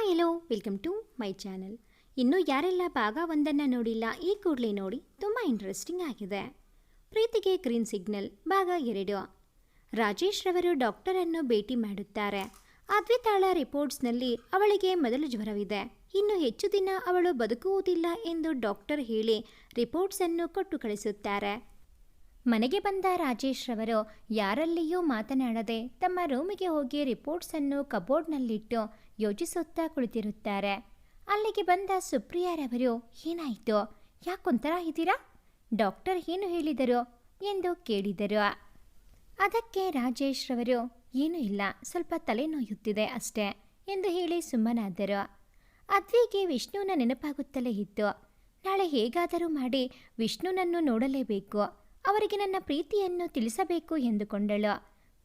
Hi hello welcome to my channel ಇನ್ನು ಯಾರೆಲ್ಲ ಭಾಗ ಒಂದನ್ನು ನೋಡಿಲ್ಲ, ಈ ಕೂಡಲೇ ನೋಡಿ ತುಂಬ ಇಂಟ್ರೆಸ್ಟಿಂಗ್ ಆಗಿದೆ. ಪ್ರೀತಿಗೆ ಗ್ರೀನ್ ಸಿಗ್ನಲ್ ಭಾಗ ಎರಡು. ರಾಜೇಶ್ ರವರು ಡಾಕ್ಟರನ್ನು ಭೇಟಿ ಮಾಡುತ್ತಾರೆ. ಅದ್ವಿತಾಳ ರಿಪೋರ್ಟ್ಸ್ನಲ್ಲಿ ಅವಳಿಗೆ ಮೊದಲು ಜ್ವರವಿದೆ. ಇನ್ನು ಹೆಚ್ಚು ದಿನ ಅವಳು ಬದುಕುವುದಿಲ್ಲ ಎಂದು ಡಾಕ್ಟರ್ ಹೇಳಿ ರಿಪೋರ್ಟ್ಸನ್ನು ಕೊಟ್ಟು ಕಳಿಸುತ್ತಾರೆ. ಮನೆಗೆ ಬಂದ ರಾಜೇಶ್ ರವರು ಯಾರಲ್ಲಿಯೂ ಮಾತನಾಡದೆ ತಮ್ಮ ರೂಮಿಗೆ ಹೋಗಿ ರಿಪೋರ್ಟ್ಸನ್ನು ಕಬೋರ್ಡ್ನಲ್ಲಿಟ್ಟು ಯೋಚಿಸುತ್ತಾ ಕುಳಿತಿರುತ್ತಾರೆ. ಅಲ್ಲಿಗೆ ಬಂದ ಸುಪ್ರಿಯಾರವರು, ಏನಾಯಿತು? ಯಾಕೊಂಥರ ಇದ್ದೀರಾ? ಡಾಕ್ಟರ್ ಏನು ಹೇಳಿದರು ಎಂದು ಕೇಳಿದರು. ಅದಕ್ಕೆ ರಾಜೇಶ್ ರವರು, ಏನೂ ಇಲ್ಲ, ಸ್ವಲ್ಪ ತಲೆನೋಯುತ್ತಿದೆ ಅಷ್ಟೇ ಎಂದು ಹೇಳಿ ಸುಮ್ಮನಾದರು. ಅದ್ವಿಗೆ ವಿಷ್ಣುನ ನೆನಪಾಗುತ್ತಲೇ ಇತ್ತು. ನಾಳೆ ಹೇಗಾದರೂ ಮಾಡಿ ವಿಷ್ಣುನನ್ನು ನೋಡಲೇಬೇಕು, ಅವರಿಗೆ ನನ್ನ ಪ್ರೀತಿಯನ್ನು ತಿಳಿಸಬೇಕು ಎಂದುಕೊಂಡಳು.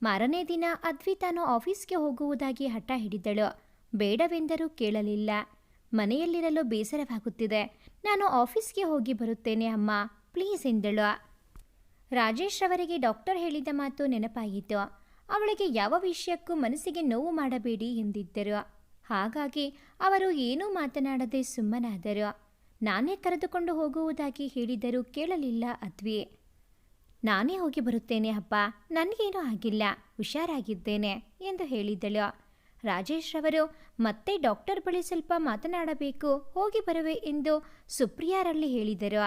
ಮಾರನೇ ದಿನ ಅದ್ವಿ ತಾನು ಆಫೀಸ್ಗೆ ಹೋಗುವುದಾಗಿ ಹಠ ಹಿಡಿದಳು. ಬೇಡವೆಂದರೂ ಕೇಳಲಿಲ್ಲ. ಮನೆಯಲ್ಲಿರಲು ಬೇಸರವಾಗುತ್ತಿದೆ. ನಾನು ಆಫೀಸ್ಗೆ ಹೋಗಿ ಬರುತ್ತೇನೆ ಅಮ್ಮ. ಪ್ಲೀಸ್ ಎಂದಳು. ರಾಜೇಶ್ ಅವರಿಗೆ ಡಾಕ್ಟರ್ ಹೇಳಿದ ಮಾತು ನೆನಪಾಯಿತು. ಅವಳಿಗೆ ಯಾವ ವಿಷಯಕ್ಕೂ ಮನಸ್ಸಿಗೆ ನೋವು ಮಾಡಬೇಡಿ ಎಂದಿದ್ದರು. ಹಾಗಾಗಿ ಅವರು ಏನೂ ಮಾತನಾಡದೆ ಸುಮ್ಮನಾದರು. ನಾನೇ ಕರೆದುಕೊಂಡು ಹೋಗುವುದಾಗಿ ಹೇಳಿದರೂ ಕೇಳಲಿಲ್ಲ ಅದ್ವಿ. ನಾನೇ ಹೋಗಿ ಬರುತ್ತೇನೆ ಅಪ್ಪ. ನನಗೇನೂ ಆಗಿಲ್ಲ. ಹುಷಾರಾಗಿದ್ದೇನೆ ಎಂದು ಹೇಳಿದಳು. ರಾಜೇಶ್ ರವರು ಮತ್ತೆ ಡಾಕ್ಟರ್ ಬಳಿ ಸ್ವಲ್ಪ ಮಾತನಾಡಬೇಕು, ಹೋಗಿ ಬರುವೆ ಎಂದು ಸುಪ್ರಿಯಾರಲ್ಲಿ ಹೇಳಿದರು.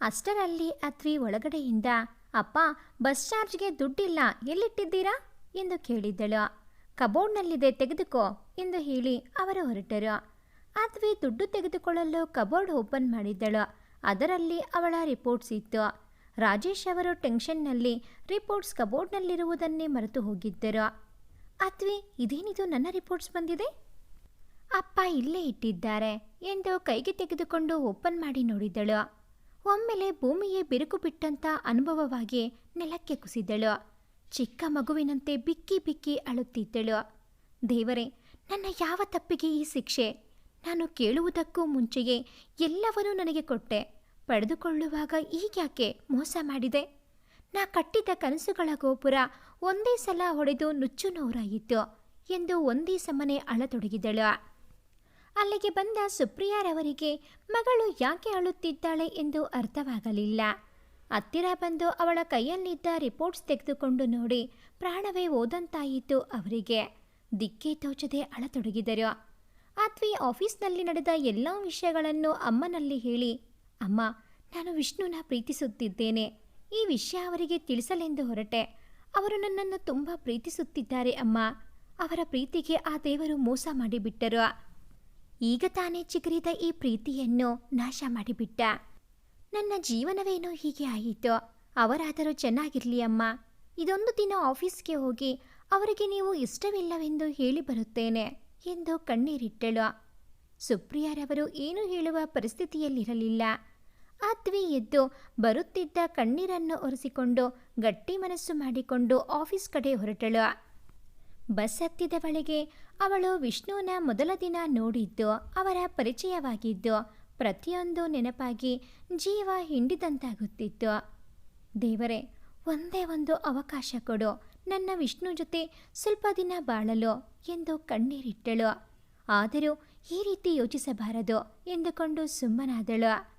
ಅಷ್ಟರಲ್ಲಿ ಅತ್ವಿ ಒಳಗಡೆಯಿಂದ, ಅಪ್ಪ, ಬಸ್ ಚಾರ್ಜ್ಗೆ ದುಡ್ಡಿಲ್ಲ, ಎಲ್ಲಿಟ್ಟಿದ್ದೀರಾ? ಎಂದು ಕೇಳಿದ್ದಳು ಕಬೋರ್ಡ್ನಲ್ಲಿದೆ, ತೆಗೆದುಕೋ, ಎಂದು ಹೇಳಿ ಅವರು ಹೊರಟರು. ಅತ್ವಿ ದುಡ್ಡು ತೆಗೆದುಕೊಳ್ಳಲು ಕಬೋರ್ಡ್ ಓಪನ್ ಮಾಡಿದ್ದಳು ಅದರಲ್ಲಿ ಅವಳ ರಿಪೋರ್ಟ್ಸ್ ಇತ್ತು. ರಾಜೇಶ್ ಅವರು ಟೆನ್ಷನ್ನಲ್ಲಿ ರಿಪೋರ್ಟ್ಸ್ ಕಬೋರ್ಡ್ನಲ್ಲಿರುವುದನ್ನೇ ಮರೆತು ಹೋಗಿದ್ದರು. ಅತ್ವಿ, ಇದೇನಿದು ನನ್ನ ರಿಪೋರ್ಟ್ಸ್ ಬಂದಿದೆ? ಅಪ್ಪ ಇಲ್ಲೇ ಇಟ್ಟಿದ್ದಾರೆ. ಎಂದು ಕೈಗೆ ತೆಗೆದುಕೊಂಡು ಓಪನ್ ಮಾಡಿ ನೋಡಿದಳು. ಒಮ್ಮೆಲೆ ಭೂಮಿಯೇ ಬಿರುಕು ಬಿಟ್ಟಂತ ಅನುಭವವಾಗಿ ನೆಲಕ್ಕೆ ಕುಸಿದಳು. ಚಿಕ್ಕ ಮಗುವಿನಂತೆ ಬಿಕ್ಕಿ ಬಿಕ್ಕಿ ಅಳುತ್ತಿದ್ದಳು. ದೇವರೇ, ನನ್ನ ಯಾವ ತಪ್ಪಿಗೆ ಈ ಶಿಕ್ಷೆ? ನಾನು ಕೇಳುವುದಕ್ಕೂ ಮುಂಚೆಯೇ ಎಲ್ಲವನ್ನೂ ನನಗೆ ಕೊಟ್ಟೆ. ಪಡೆದುಕೊಳ್ಳುವಾಗ ಈಗ್ಯಾಕೆ ಮೋಸ ಮಾಡಿದೆ? ನಾ ಕಟ್ಟಿದ ಕನಸುಗಳ ಗೋಪುರ ಒಂದೇ ಸಲ ಹೊಡೆದು ನುಚ್ಚು ನೋರಾಯಿತು ಎಂದು ಒಂದೇ ಸಮನೆ ಅಳತೊಡಗಿದಳು. ಅಲ್ಲಿಗೆ ಬಂದ ಸುಪ್ರಿಯಾರವರಿಗೆ ಮಗಳು ಯಾಕೆ ಅಳುತ್ತಿದ್ದಾಳೆ ಎಂದು ಅರ್ಥವಾಗಲಿಲ್ಲ. ಹತ್ತಿರ ಬಂದು ಅವಳ ಕೈಯಲ್ಲಿದ್ದ ರಿಪೋರ್ಟ್ಸ್ ತೆಗೆದುಕೊಂಡು ನೋಡಿ ಪ್ರಾಣವೇ ಓದಂತಾಯಿತು ಅವರಿಗೆ. ದಿಕ್ಕೇ ತೋಚದೆ ಅಳತೊಡಗಿದರು. ಅತ್ವಿ ಆಫೀಸ್ನಲ್ಲಿ ನಡೆದ ಎಲ್ಲ ವಿಷಯಗಳನ್ನು ಅಮ್ಮನಲ್ಲಿ ಹೇಳಿ, ಅಮ್ಮ, ನಾನು ವಿಷ್ಣುನ ಪ್ರೀತಿಸುತ್ತಿದ್ದೇನೆ. ಈ ವಿಷಯ ಅವರಿಗೆ ತಿಳಿಸಲೆಂದು ಹೊರಟೆ. ಅವರು ನನ್ನನ್ನು ತುಂಬ ಪ್ರೀತಿಸುತ್ತಿದ್ದಾರೆ ಅಮ್ಮ. ಅವರ ಪ್ರೀತಿಗೆ ಆ ದೇವರು ಮೋಸ ಮಾಡಿಬಿಟ್ಟರು. ಈಗ ತಾನೇ ಚಿಗರಿದ ಈ ಪ್ರೀತಿಯನ್ನು ನಾಶ ಮಾಡಿಬಿಟ್ಟ. ನನ್ನ ಜೀವನವೇನೋ ಹೀಗೆ ಆಯಿತು. ಅವರಾದರೂ ಚೆನ್ನಾಗಿರಲಿ ಅಮ್ಮ. ಇದೊಂದು ದಿನ ಆಫೀಸ್ಗೆ ಹೋಗಿ ಅವರಿಗೆ ನೀವು ಇಷ್ಟವಿಲ್ಲವೆಂದು ಹೇಳಿ ಬರುತ್ತೇನೆ ಎಂದು ಕಣ್ಣೀರಿಟ್ಟಳು. ಸುಪ್ರಿಯಾರವರು ಏನು ಹೇಳುವ ಪರಿಸ್ಥಿತಿಯಲ್ಲಿರಲಿಲ್ಲ. ಅದ್ವಿ ಎದ್ದು ಬರುತ್ತಿದ್ದ ಕಣ್ಣೀರನ್ನು ಒರೆಸಿಕೊಂಡು ಗಟ್ಟಿ ಮನಸ್ಸು ಮಾಡಿಕೊಂಡು ಆಫೀಸ್ ಕಡೆ ಹೊರಟಳು. ಬಸ್ ಹತ್ತಿದವಳಿಗೆ ಅವಳು ವಿಷ್ಣುವಿನ ಮೊದಲ ದಿನ ನೋಡಿದ್ದು, ಅವರ ಪರಿಚಯವಾಗಿದ್ದು, ಪ್ರತಿಯೊಂದು ನೆನಪಾಗಿ ಜೀವ ಹಿಂಡಿದಂತಾಗುತ್ತಿತ್ತು. ದೇವರೇ, ಒಂದೇ ಒಂದು ಅವಕಾಶ ಕೊಡು, ನನ್ನ ವಿಷ್ಣು ಜೊತೆ ಸ್ವಲ್ಪ ದಿನ ಬಾಳಲು ಎಂದು ಕಣ್ಣೀರಿಟ್ಟಳು. ಆದರೂ ಈ ರೀತಿ ಯೋಚಿಸಬಾರದು ಎಂದುಕೊಂಡು ಸುಮ್ಮನಾದಳು.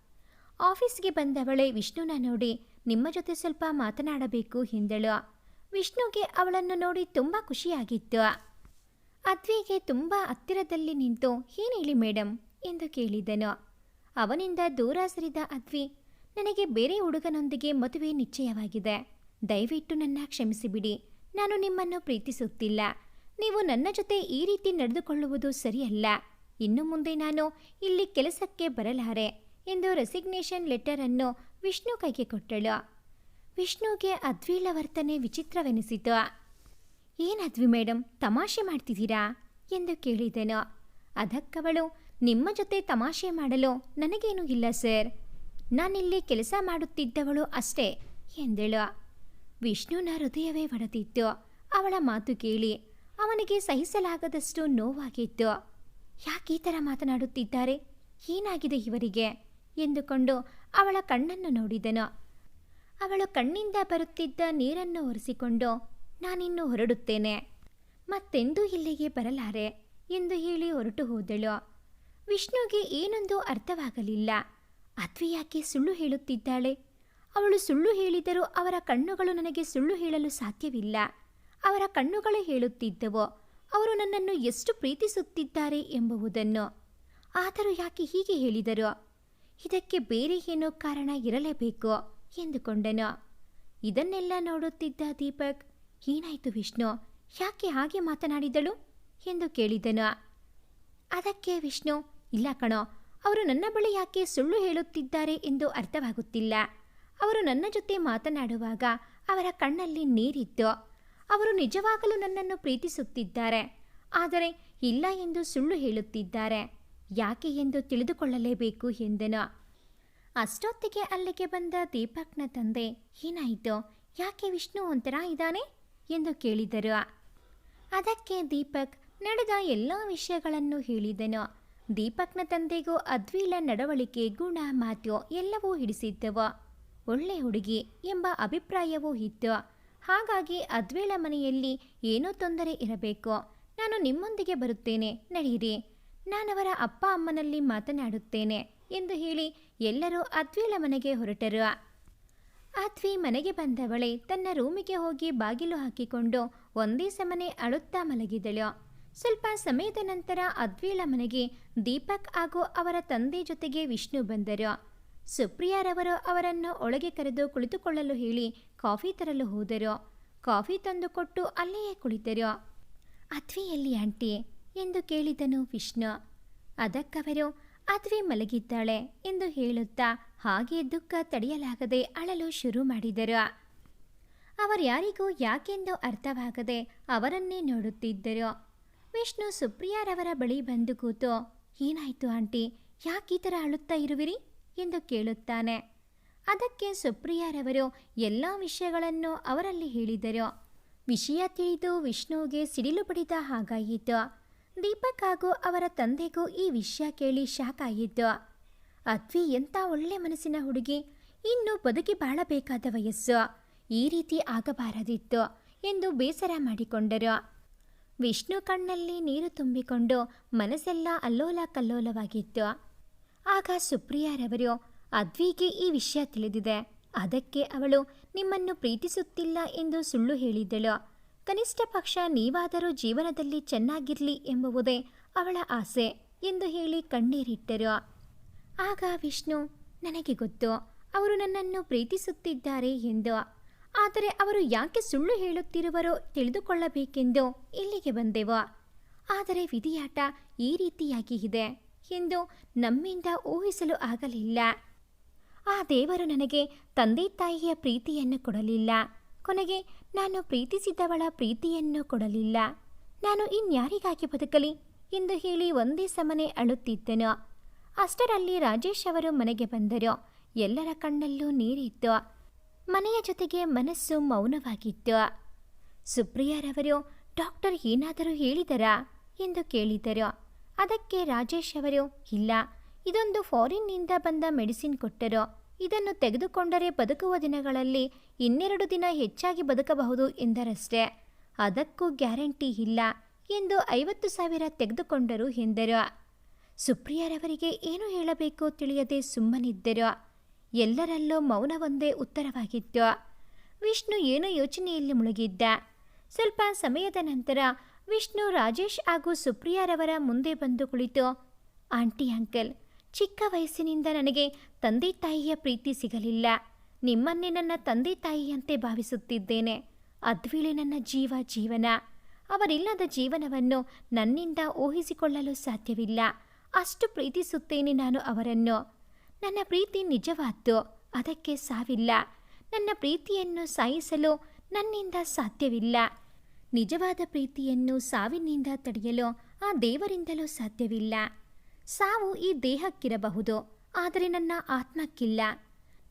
ಆಫೀಸ್ಗೆ ಬಂದವಳೆ ವಿಷ್ಣುನ ನೋಡಿ, ನಿಮ್ಮ ಜೊತೆ ಸ್ವಲ್ಪ ಮಾತನಾಡಬೇಕು ಎಂದಳು ವಿಷ್ಣುಗೆ ಅವಳನ್ನು ನೋಡಿ ತುಂಬ ಖುಷಿಯಾಗಿತ್ತು. ಅದ್ವಿಗೆ ತುಂಬ ಹತ್ತಿರದಲ್ಲಿ ನಿಂತು ಏನೇಳಿ ಮೇಡಮ್ ಎಂದು ಕೇಳಿದನು. ಅವನಿಂದ ದೂರ ಸರಿದ ಅದ್ವಿ, ನನಗೆ ಬೇರೆ ಹುಡುಗನೊಂದಿಗೆ ಮದುವೆ ನಿಶ್ಚಯವಾಗಿದೆ. ದಯವಿಟ್ಟು ನನ್ನ ಕ್ಷಮಿಸಿಬಿಡಿ. ನಾನು ನಿಮ್ಮನ್ನು ಪ್ರೀತಿಸುತ್ತಿಲ್ಲ. ನೀವು ನನ್ನ ಜೊತೆ ಈ ರೀತಿ ನಡೆದುಕೊಳ್ಳುವುದು ಸರಿಯಲ್ಲ. ಇನ್ನು ಮುಂದೆ ನಾನು ಇಲ್ಲಿ ಕೆಲಸಕ್ಕೆ ಬರಲಾರೆ. ಎಂದು ರೆಸಿಗ್ನೇಷನ್ ಲೆಟರನ್ನು ವಿಷ್ಣು ಕೈಗೆ ಕೊಟ್ಟಳು. ವಿಷ್ಣುಗೆ ಅದ್ವಿಳ ವರ್ತನೆ ವಿಚಿತ್ರವೆನಿಸಿತು. ಏನದ್ವಿ ಮೇಡಮ್ ತಮಾಷೆ ಮಾಡ್ತಿದ್ದೀರಾ? ಎಂದು ಕೇಳಿದನು. ಅದಕ್ಕವಳು ನಿಮ್ಮ ಜೊತೆ ತಮಾಷೆ ಮಾಡಲು ನನಗೇನೂ ಇಲ್ಲ, ಸರ್. ನಾನಿಲ್ಲಿ ಕೆಲಸ ಮಾಡುತ್ತಿದ್ದವಳು ಅಷ್ಟೇ, ಎಂದಳು. ವಿಷ್ಣುನ ಹೃದಯವೇ ಒಡೆದಿತ್ತು. ಅವಳ ಮಾತು ಕೇಳಿ ಅವನಿಗೆ ಸಹಿಸಲಾಗದಷ್ಟು ನೋವಾಗಿತ್ತು. ಯಾಕೆ ಈ ಥರ ಮಾತನಾಡುತ್ತಿದ್ದಾರೆ? ಏನಾಗಿದೆ ಇವರಿಗೆ? ಎಂದುಕೊಂಡು ಅವಳ ಕಣ್ಣನ್ನು ನೋಡಿದನು. ಅವಳು ಕಣ್ಣಿಂದ ಬರುತ್ತಿದ್ದ ನೀರನ್ನು ಒರೆಸಿಕೊಂಡು, ನಾನಿನ್ನು ಹೊರಡುತ್ತೇನೆ. ಮತ್ತೆಂದೂ ಇಲ್ಲಿಗೆ ಬರಲಾರೆ ಎಂದು ಹೇಳಿ ಹೊರಟು ಹೋದಳು. ವಿಷ್ಣುಗೆ ಏನೊಂದು ಅರ್ಥವಾಗಲಿಲ್ಲ. ಅದ್ವಿ ಯಾಕೆ ಸುಳ್ಳು ಹೇಳುತ್ತಿದ್ದಾಳೆ? ಅವಳು ಸುಳ್ಳು ಹೇಳಿದರೂ ಅವರ ಕಣ್ಣುಗಳು ನನಗೆ ಸುಳ್ಳು ಹೇಳಲು ಸಾಧ್ಯವಿಲ್ಲ. ಅವರ ಕಣ್ಣುಗಳು ಹೇಳುತ್ತಿದ್ದವು. ಅವರು ನನ್ನನ್ನು ಎಷ್ಟು ಪ್ರೀತಿಸುತ್ತಿದ್ದಾರೆ ಎಂಬುವುದನ್ನು. ಆದರೂ ಯಾಕೆ ಹೀಗೆ ಹೇಳಿದರು? ಇದಕ್ಕೆ ಬೇರೆ ಏನೋ ಕಾರಣ ಇರಲೇಬೇಕು ಎಂದುಕೊಂಡನು. ಇದನ್ನೆಲ್ಲ ನೋಡುತ್ತಿದ್ದ ದೀಪಕ್, ಏನಾಯಿತು ವಿಷ್ಣು? ಯಾಕೆ ಹಾಗೆ ಮಾತನಾಡಿದಳು? ಎಂದು ಕೇಳಿದನು. ಅದಕ್ಕೆ ವಿಷ್ಣು, ಇಲ್ಲ ಕಣೋ, ಅವರು ನನ್ನ ಬಳಿ ಯಾಕೆ ಸುಳ್ಳು ಹೇಳುತ್ತಿದ್ದಾರೆ ಎಂದು ಅರ್ಥವಾಗುತ್ತಿಲ್ಲ. ಅವರು ನನ್ನ ಜೊತೆ ಮಾತನಾಡುವಾಗ ಅವರ ಕಣ್ಣಲ್ಲಿ ನೀರಿತ್ತು. ಅವರು ನಿಜವಾಗಲೂ ನನ್ನನ್ನು ಪ್ರೀತಿಸುತ್ತಿದ್ದಾರೆ. ಆದರೆ ಇಲ್ಲ ಎಂದು ಸುಳ್ಳು ಹೇಳುತ್ತಿದ್ದಾರೆ. ಯಾಕೆ ಎಂದು ತಿಳಿದುಕೊಳ್ಳಲೇಬೇಕು ಎಂದನು. ಅಷ್ಟೊತ್ತಿಗೆ ಅಲ್ಲಿಗೆ ಬಂದ ದೀಪಕ್ನ ತಂದೆ, ಏನಾಯಿತು? ಯಾಕೆ ವಿಷ್ಣು ಒಂಥರ ಇದ್ದಾನೆ? ಎಂದು ಕೇಳಿದರು. ಅದಕ್ಕೆ ದೀಪಕ್ ನಡೆದ ಎಲ್ಲ ವಿಷಯಗಳನ್ನು ಹೇಳಿದನು. ದೀಪಕ್ನ ತಂದೆಗೂ ಅದ್ವೀಲ ನಡವಳಿಕೆ, ಗುಣ, ಮಾತು ಎಲ್ಲವೂ ಹಿಡಿಸಿದ್ದವು. ಒಳ್ಳೆ ಹುಡುಗಿ ಎಂಬ ಅಭಿಪ್ರಾಯವೂ ಇತ್ತು. ಹಾಗಾಗಿ ಅದ್ವೇಳ ಮನೆಯಲ್ಲಿ ಏನೋ ತೊಂದರೆ ಇರಬೇಕು. ನಾನು ನಿಮ್ಮೊಂದಿಗೆ ಬರುತ್ತೇನೆ ನಡೆಯಿರಿ ನಾನವರ ಅಪ್ಪ ಅಮ್ಮನಲ್ಲಿ ಮಾತನಾಡುತ್ತೇನೆ ಎಂದು ಹೇಳಿ ಎಲ್ಲರೂ ಅದ್ವಿಲ ಮನೆಗೆ ಹೊರಟರು. ಅದ್ವಿ ಮನೆಗೆ ಬಂದವಳೆ ತನ್ನ ರೂಮಿಗೆ ಹೋಗಿ ಬಾಗಿಲು ಹಾಕಿಕೊಂಡು ಒಂದೇ ಸಮನೆ ಅಳುತ್ತಾ ಮಲಗಿದಳು. ಸ್ವಲ್ಪ ಸಮಯದ ನಂತರ ಅದ್ವಿಲ ಮನೆಗೆ ದೀಪಕ್ ಹಾಗೂ ಅವರ ತಂದೆ ಜೊತೆಗೆ ವಿಷ್ಣು ಬಂದರು. ಸುಪ್ರಿಯಾರವರು ಅವರನ್ನು ಒಳಗೆ ಕರೆದು ಕುಳಿತುಕೊಳ್ಳಲು ಹೇಳಿ ಕಾಫಿ ತರಲು ಹೋದರು. ಕಾಫಿ ತಂದುಕೊಟ್ಟು ಅಲ್ಲಿಯೇ ಕುಳಿತರು. ಅದ್ವಿ ಎಲ್ಲಿ ಆಂಟಿ ಎಂದು ಕೇಳಿದನು ವಿಷ್ಣು. ಅದಕ್ಕವರು, ಅದ್ವಿ ಮಲಗಿದ್ದಾಳೆ ಎಂದು ಹೇಳುತ್ತಾ ಹಾಗೆ ದುಃಖ ತಡೆಯಲಾಗದೆ ಅಳಲು ಶುರು ಮಾಡಿದರು. ಅವರ್ಯಾರಿಗೂ ಯಾಕೆಂದು ಅರ್ಥವಾಗದೆ ಅವರನ್ನೇ ನೋಡುತ್ತಿದ್ದರು? ವಿಷ್ಣು ಸುಪ್ರಿಯಾರವರ ಬಳಿ ಬಂದು ಕೂತು, ಏನಾಯ್ತು ಆಂಟಿ, ಯಾಕೆ ಈ ಥರ ಅಳುತ್ತಾ ಇರುವಿರಿ? ಎಂದು ಕೇಳುತ್ತಾನೆ. ಅದಕ್ಕೆ ಸುಪ್ರಿಯಾರವರು ಎಲ್ಲ ವಿಷಯಗಳನ್ನು ಅವರಲ್ಲಿ ಹೇಳಿದರು. ವಿಷಯ ತಿಳಿದು ವಿಷ್ಣುವಿಗೆ ಸಿಡಿಲು ಬಡಿದ ಹಾಗಾಯಿತು. ದೀಪಕ್ ಹಾಗೂ ಅವರ ತಂದೆಗೂ ಈ ವಿಷಯ ಕೇಳಿ ಶಾಕ್ ಆಗಿದ್ದು, ಅದ್ವಿ ಎಂಥ ಒಳ್ಳೆ ಮನಸ್ಸಿನ ಹುಡುಗಿ, ಇನ್ನು ಬದುಕಿ ಬಾಳಬೇಕಾದ ವಯಸ್ಸು, ಈ ರೀತಿ ಆಗಬಾರದಿತ್ತು ಎಂದು ಬೇಸರ ಮಾಡಿಕೊಂಡರು. ವಿಷ್ಣು ಕಣ್ಣಲ್ಲಿ ನೀರು ತುಂಬಿಕೊಂಡು ಮನಸ್ಸೆಲ್ಲ ಅಲ್ಲೋಲ ಕಲ್ಲೋಲವಾಗಿತ್ತು. ಆಗ ಸುಪ್ರಿಯಾರವರು, ಅದ್ವಿಗೆ ಈ ವಿಷಯ ತಿಳಿದಿದೆ, ಅದಕ್ಕೆ ಅವಳು ನಿಮ್ಮನ್ನು ಪ್ರೀತಿಸುತ್ತಿಲ್ಲ ಎಂದು ಸುಳ್ಳು ಹೇಳಿದಳು ಕನಿಷ್ಠ ಪಕ್ಷ ನೀವಾದರೂ ಜೀವನದಲ್ಲಿ ಚೆನ್ನಾಗಿರಲಿ ಎಂಬುವುದೇ ಅವಳ ಆಸೆ ಎಂದು ಹೇಳಿ ಕಣ್ಣೀರಿಟ್ಟರು. ಆಗ ವಿಷ್ಣು, ನನಗೆ ಗೊತ್ತು, ಅವರು ನನ್ನನ್ನು ಪ್ರೀತಿಸುತ್ತಿದ್ದಾರೆ ಎಂದು. ಆದರೆ ಅವರು ಯಾಕೆ ಸುಳ್ಳು ಹೇಳುತ್ತಿರುವರೋ ತಿಳಿದುಕೊಳ್ಳಬೇಕೆಂದು ಇಲ್ಲಿಗೆ ಬಂದೆವು. ಆದರೆ ವಿಧಿಯಾಟ ಈ ರೀತಿಯಾಗಿ ಇದೆ ಎಂದು ನಮ್ಮಿಂದ ಊಹಿಸಲು ಆಗಲಿಲ್ಲ. ಆ ದೇವರು ನನಗೆ ತಂದೆ ತಾಯಿಯ ಪ್ರೀತಿಯನ್ನು ಕೊಡಲಿಲ್ಲ. ಕೊನೆಗೆ ನಾನು ಪ್ರೀತಿಸಿದ್ದವಳ ಪ್ರೀತಿಯನ್ನು ಕೊಡಲಿಲ್ಲ. ನಾನು ಇನ್ಯಾರಿಗಾಗಿ ಬದುಕಲಿ ಎಂದು ಹೇಳಿ ಒಂದೇ ಸಮನೆ ಅಳುತ್ತಿದ್ದನು. ಅಷ್ಟರಲ್ಲಿ ರಾಜೇಶ್ ಅವರು ಮನೆಗೆ ಬಂದರು. ಎಲ್ಲರ ಕಣ್ಣಲ್ಲೂ ನೀರಿತ್ತು. ಮನೆಯ ಜೊತೆಗೆ ಮನಸ್ಸು ಮೌನವಾಗಿತ್ತು. ಸುಪ್ರಿಯಾರವರು, ಡಾಕ್ಟರ್ ಏನಾದರೂ ಹೇಳಿದರಾ ಎಂದು ಕೇಳಿದರು. ಅದಕ್ಕೆ ರಾಜೇಶ್ ಅವರು, ಇಲ್ಲ, ಇದೊಂದು ಫಾರಿನ್ನಿಂದ ಬಂದ ಮೆಡಿಸಿನ್ ಕೊಟ್ಟರು. ಇದನ್ನು ತೆಗೆದುಕೊಂಡರೆ ಬದುಕುವ ದಿನಗಳಲ್ಲಿ ಇನ್ನೆರಡು ದಿನ ಹೆಚ್ಚಾಗಿ ಬದುಕಬಹುದು ಎಂದರಷ್ಟೇ. ಅದಕ್ಕೂ ಗ್ಯಾರಂಟಿ ಇಲ್ಲ ಎಂದು ಐವತ್ತು ಸಾವಿರ ತೆಗೆದುಕೊಂಡರು ಎಂದರು. ಸುಪ್ರಿಯರವರಿಗೆ ಏನು ಹೇಳಬೇಕೋ ತಿಳಿಯದೆ ಸುಮ್ಮನಿದ್ದರು. ಎಲ್ಲರಲ್ಲೂ ಮೌನವೊಂದೇ ಉತ್ತರವಾಗಿತ್ತು. ವಿಷ್ಣು ಏನು ಯೋಚನೆಯಲ್ಲಿ ಮುಳುಗಿದ್ದ? ಸ್ವಲ್ಪ ಸಮಯದ ನಂತರ ವಿಷ್ಣು ರಾಜೇಶ್ ಹಾಗೂ ಸುಪ್ರಿಯಾರವರ ಮುಂದೆ ಬಂದು ಕುಳಿತು, ಆಂಟಿ, ಅಂಕಲ್ ಚಿಕ್ಕ ವಯಸ್ಸಿನಿಂದ ನನಗೆ ತಂದೆ ತಾಯಿಯ ಪ್ರೀತಿ ಸಿಗಲಿಲ್ಲ. ನಿಮ್ಮನ್ನೇ ನನ್ನ ತಂದೆ ತಾಯಿಯಂತೆ ಭಾವಿಸುತ್ತಿದ್ದೇನೆ. ಅದ್ವಿಳೆ ನನ್ನ ಜೀವ ಜೀವನ. ಅವರಿಲ್ಲದ ಜೀವನವನ್ನು ನನ್ನಿಂದ ಊಹಿಸಿಕೊಳ್ಳಲು ಸಾಧ್ಯವಿಲ್ಲ. ಅಷ್ಟು ಪ್ರೀತಿಸುತ್ತೇನೆ ನಾನು ಅವರನ್ನು. ನನ್ನ ಪ್ರೀತಿ ನಿಜವಾದ್ದು, ಅದಕ್ಕೆ ಸಾವಿಲ್ಲ. ನನ್ನ ಪ್ರೀತಿಯನ್ನು ಸಾಯಿಸಲು ನನ್ನಿಂದ ಸಾಧ್ಯವಿಲ್ಲ. ನಿಜವಾದ ಪ್ರೀತಿಯನ್ನು ಸಾವಿನಿಂದ ತಡೆಯಲು ಆ ದೇವರಿಂದಲೂ ಸಾಧ್ಯವಿಲ್ಲ. ಸಾವು ಈ ದೇಹಕ್ಕಿರಬಹುದು, ಆದರೆ ನನ್ನ ಆತ್ಮಕ್ಕಿಲ್ಲ.